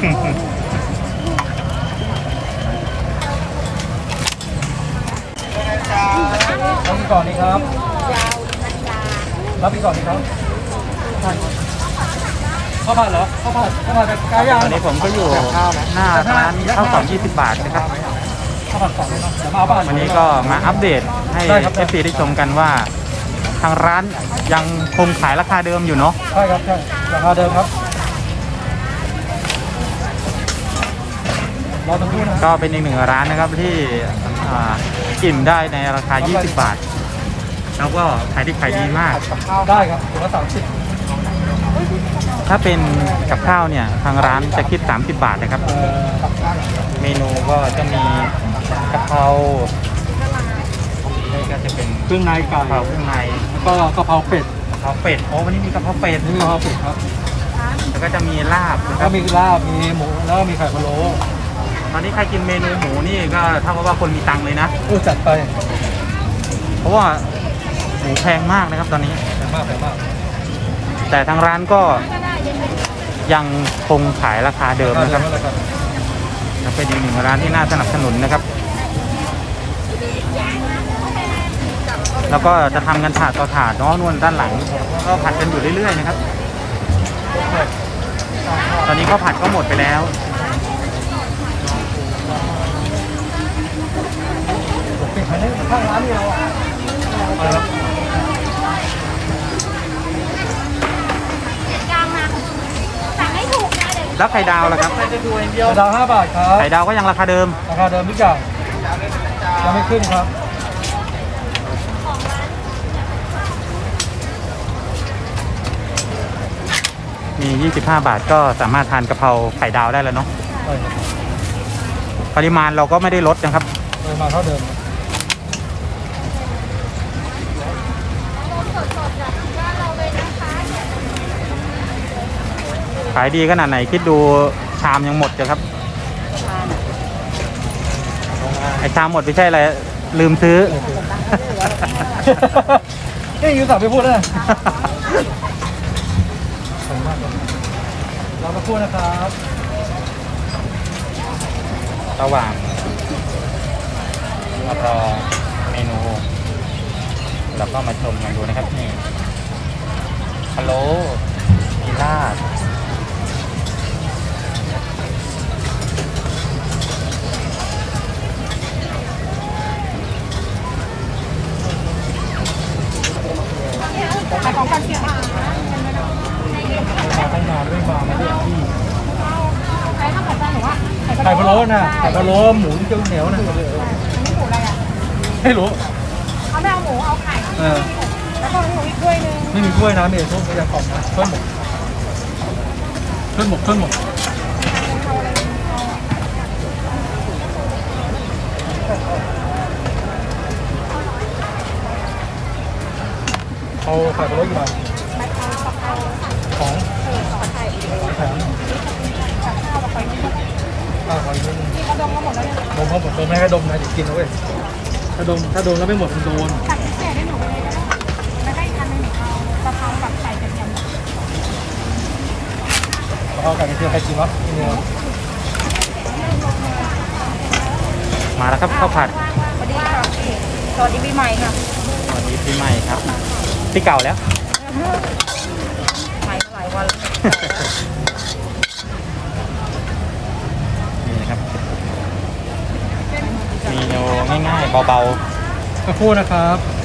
รับพี่ก่อนนี่ครับรับพี่ก่อนนี่ครับข้าวผัดเหรอข้าวผัดข้าวผัดไก่ย่างตอนนี้ผมก็อยู่หน้าร้านข้าวกล่อง20 บาทนะครับ ข้าวผัดกล่องเลยเนาะเดี๋ยวมาเอาบ้านวันนี้ก็มาอัปเดตให้ได้ครับ เอฟซีได้ชมกันว่า ทางร้านยังคงขายราคาเดิมอยู่เนาะ ใช่ครับใช่ราคาเดิมครับ กครู่นะก็เป็นอีกหนึ่งร้านนะครับที่อ่ากินได้ในราคา 20 บาท แล้วก็ขายดีขายดีมากได้ครับถุงละสามสิบถ้าเป็นกับข้าวเนี่ยทางร้านจะคิด 30 บาทนะครับเอ่อเมนูก็จะมีกะเพรานี่ก็จะเป็นเครื่องในไก่กะเพราเครื่องในแล้วก็กะเพราเป็ดกะเพราเป็ดโอ้วันนี้มีกะเพราเป็ดนี่กะเพราเป็ดครับแล้วก็จะมีลาบนะคแล้รัวบมีลาบมีหมูแล้วก็มีไข่พะโล้ ตอนนี้ใครกินเมนูหมูนี่ก็เท่ากับว่าคนมีตังค์เลยนะ อู้จัดไปเพราะว่าหมูแพงมากนะครับตอนนี้ แพงมากแพงมากแต่ทางร้านก็ยังคงขายราคาเดิมนะครับได้ครับและเป็นอีกหนึ่งร้านที่น่าสนับสนุนนะครับ แล้วก็จะทำกันถาดต่อถาดเนาะนวลด้านหลัง ก็ผัดกันอยู่เรื่อยๆนะครับ ตอนนี้ก็ผัดก็หมดไปแล้ว ปิดภายใน ข้างร้านนี่เราอะอะไรครับสั่งให้ถูกนะเดี๋ยวแล้วไข่ดาวล่ะครับไข่ดาวห้าบาทครับไข่ดาวก็ยังราคาเดิม ราคาเดิมทุกอย่างยังไม่ขึ้นครับมี 25 บาทก็สามารถทานกะเพราไข่ดาวได้แล้วเนาะใช่ครับปริมาณเราก็ไม่ได้ลดนะครับเดินมาเท่าเดิม ขายดีขนาดไหนคิดดูชามยังหมดเลยครับ ไอชามหมดไม่ใช่อะไร ลืมซื้อนี่ยูสั่งไปพูดนะขอบคุณมากครับเรามาพูดนะครับระหว่างรอเมนูเราก็มาชมกันดูนะครับนี่พะโล้ มาตั้งนานไม่มามาเรียกพี่ใครทำของจานหนูว่าไข่พะโล้นะไข่พะโล้หมูเจียวเหนียวนะอันนี้หมูอะไรอะไม่รู้เอาไม่เอาหมูเอาไข่เออแล้วก็หมูอีกถ้วยหนึงไม่มีถ้วยนะมีแต่ถ้วยไม่ยังกล่องนะถ้วยหมกถ้วยหมกถ้วยหมก เอาไข่พะโล้กี่บาทของไข่แถมกับข้าวกับไข่นี่ข้าวขออีกนิดนึงกระดมก็หมดแล้วเนี่ยดมเขาหมดดมไม่ให้ดมนะเดี๋ยวกินนะเว้ยถ้าดมถ้าดมแล้วไม่หมดมันโดนสั่งพิเศษให้หนูไปเลยก็ได้แล้วก็อีกอันหนึงหนูเอากะเพรากับไข่กระเทียมเอาไก่กระเทียมใครกินวะนี่เนี่ยมาแล้วครับข้าวผัดสวัสดีค่ะพี่สวัสดีปีใหม่ค่ะ สวัสดีปีใหม่ครับ ปีเก่าแล้วใหม่หลายวันแล้วนี่นะครับเมนูง่ายๆเบาสักครู่นะครับๆ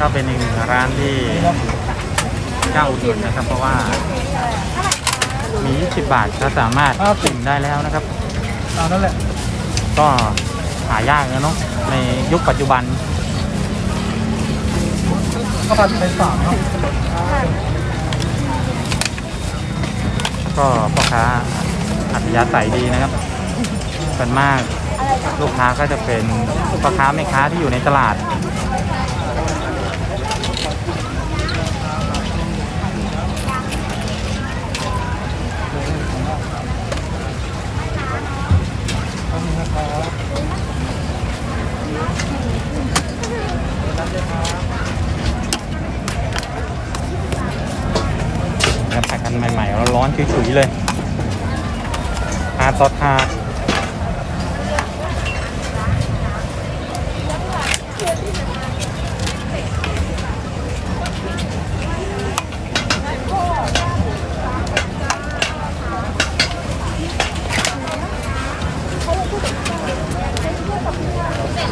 ก็เป็นอีกหนึ่งร้านที่เจ้าอุดหนุนนะครับ เพราะว่า มี 20 บาทก็สามารถชิมได้แล้วนะครับตามนั้นแหละ ก็หายากนะเนาะในยุคปัจจุบันข้าวผัดเป็นสามเนาะก็พ่อค้าอัธยาศัยดีนะครับส่วนมากลูกค้าก็จะเป็นพ่อค้าแม่ค้าที่อยู่ในตลาด ครับผักกันใหม่ๆร้อนๆฉุยๆเลยทาซอสทา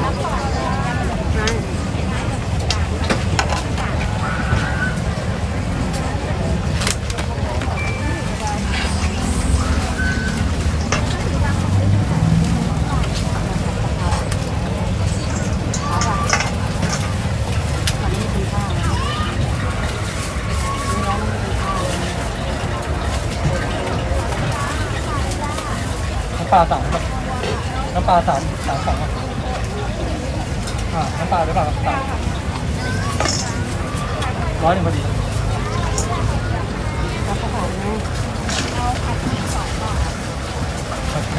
น้ำปลาสามน้ำปลาสามสามสอง อ่าน้ำปลาหรือเปล่าครับสามร้อยหนึ่งพอดีครับ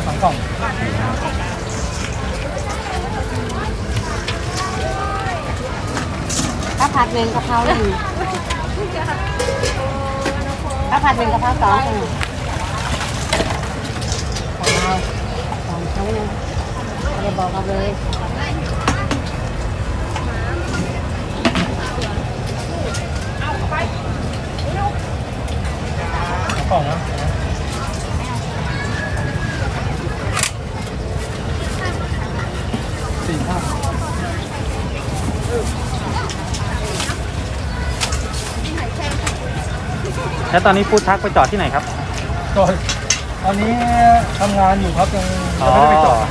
สองกล่องข้าวผัดหนึ่งกะเพราหนึ่งข้าวผัดหนึ่งกะเพราสองหนึ่งกะเพราสองชั้นหนึ่งไม่ได้บอกมาเลย สองกล่องนะสี่ห้า แล้วตอนนี้ฟู้ดทักไปจอดที่ไหนครับก็ตอนนี้ทำงานอยู่ครับยังอ๋ยังอไม่ได้ไปจอดไหน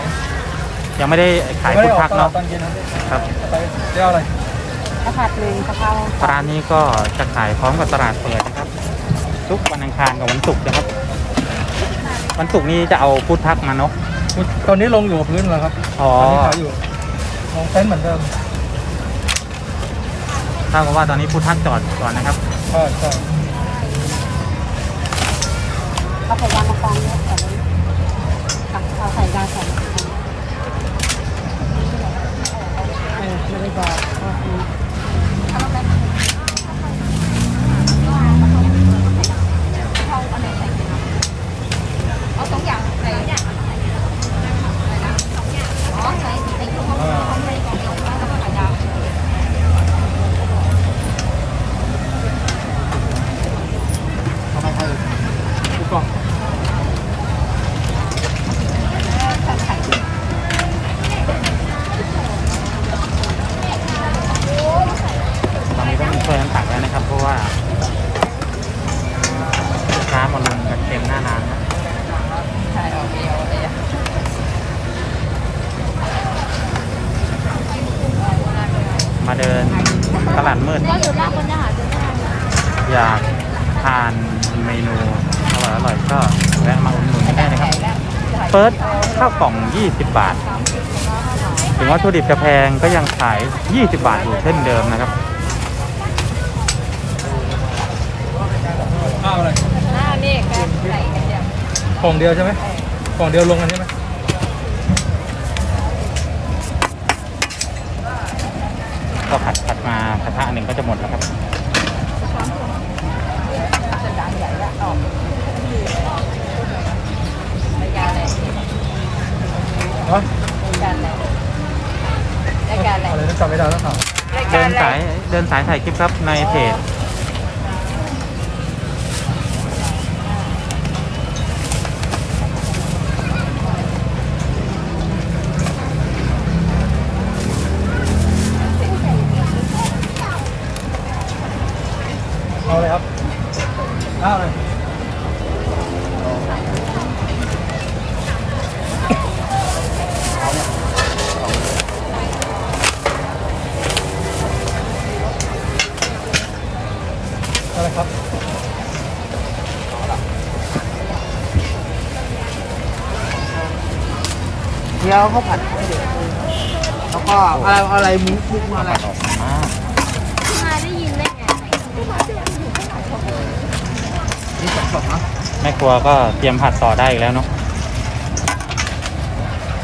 ยังไม่ได้ขายยังไม่ฟู้ได้ดออทักกตลาเนาะดตอนเย็นครับครับ ไปเรียกอะไรข้าวผัดหนึ่งกะเพราสองร้านนี้ก็จะขายพร้อมกับตลาดเปิดนะครับ ทุกวันอังคารกับวันศุกร์นะครับ วันศุกร์นี้จะเอาฟู้ดทักมาเนาะ ตอนนี้ลงอยู่กับพื้นแล้วครับอ๋อ ตอนนี้ขายอยู่ลงเต็นท์เหมือนเดิมเท่ากับว่าตอนนี้ฟู้ดทักจอดก่อนนะครับ ใช่ใช่ ข้าวผัดยางมะกองเนี่ยแต่กับข้าใส่ยาใส่เออไม่ได้บอกว่ามี เอาสองอย่างใส่อย่างอ๋อใส่ใส่ถุง อ่า แล้วก็ขายาว ทำไมใครทุกกล่อง ตอนนี้ต้องช่วยกันตักแล้วนะครับ เพราะว่าลูกค้ามา ลงกันเต็มหน้าร้านนะมาเดินตลาดมืด ก็อยู่ล่างบนนะคะจะได้อยากทานเมนูอร่อยๆก็แวะมาอุดหนุนกันได้นะครับ เฟิร์สข้าวกล่อง 20 บาท ถึงว่าวัตถุดิบจะแพงก็ยังขาย 20 บาทอยู่เช่นเดิมนะครับ ข้าวอะไร หน้านี่ก็ใส่กันเดียว ก ล่องเดียวใช่ไหมกล่องเดียวลงกันใช่ไหมก็ผัดผัดมากระทะหนึ่งก็จะหมดแล้วครับรายการอะไรเนาะรายการอะไรรายการอะไร อะไรนะจำไม่ได้แล้วครับ รายเดิการนอะไร สายเดินสายถ่ายคลิปครับในเพจ เดี๋ยวข้าวผัดแล้วก็อะไรอะไรมุ้งมุ้งอะไรออกมามาได้ยินได้ไงนี่สองกล่องนะแม่ครัวก็เตรียมผัดต่อได้อีกแล้วเนาะ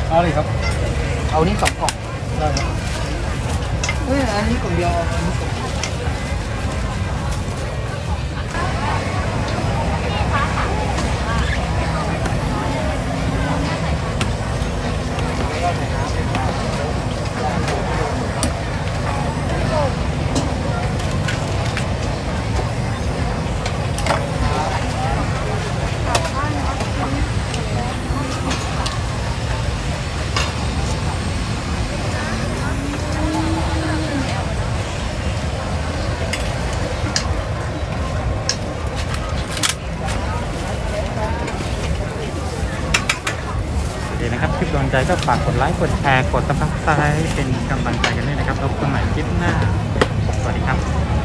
เอาเลยครับ เอานี่สองกล่องได้ครับเฮ้ยอันนี้กล่องเดียวอันนี้กล่อง นะครับ คลิปโดน ใจก็ฝากกดไลค์กดแชร์กดติดตามเป็นกำลังใจกันด้วยนะครับพบกันใหม่คลิปหน้า สวัสดีครับ